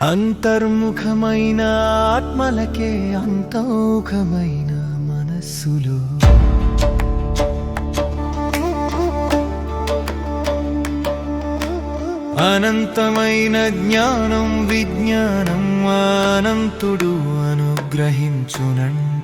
అంతర్ముఖమైన ఆత్మలకే అంతౌఖమైన మనస్సులో. అనంతమైన జ్ఞానం విజ్ఞానం అనంతుడు అనుగ్రహించునండి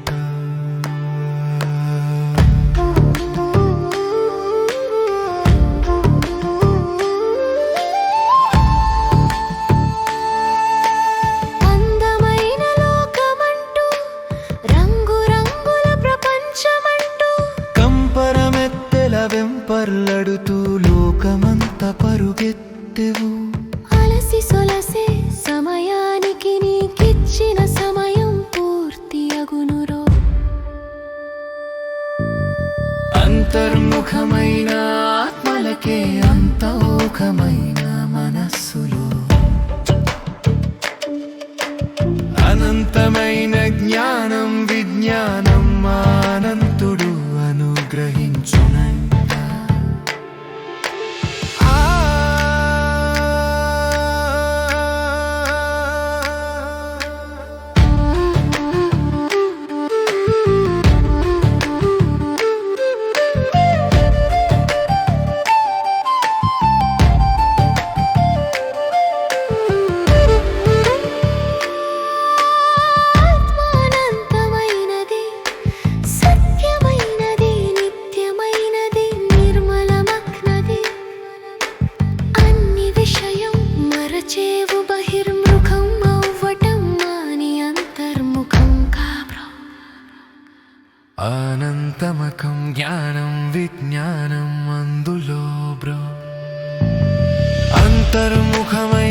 వెంపర్లడుతూ లోకమంత పరుగెత్తెవు. అలసి సొలసే సమయానికి నీకిచ్చిన సమయం పూర్తి అగునురో. అంతర్ముఖమైన ఆత్మలకే అంతౌఖమైన మనస్సులో. అనంతమైన జ్ఞానం విజ్ఞానం చేవు బహిర్ముఖం అవ్వటం మాని అంతర్ముఖం కాబ్రో అనంతమకం జ్ఞానం విజ్ఞానం అందులో బ్రో. అంతర్ముఖమై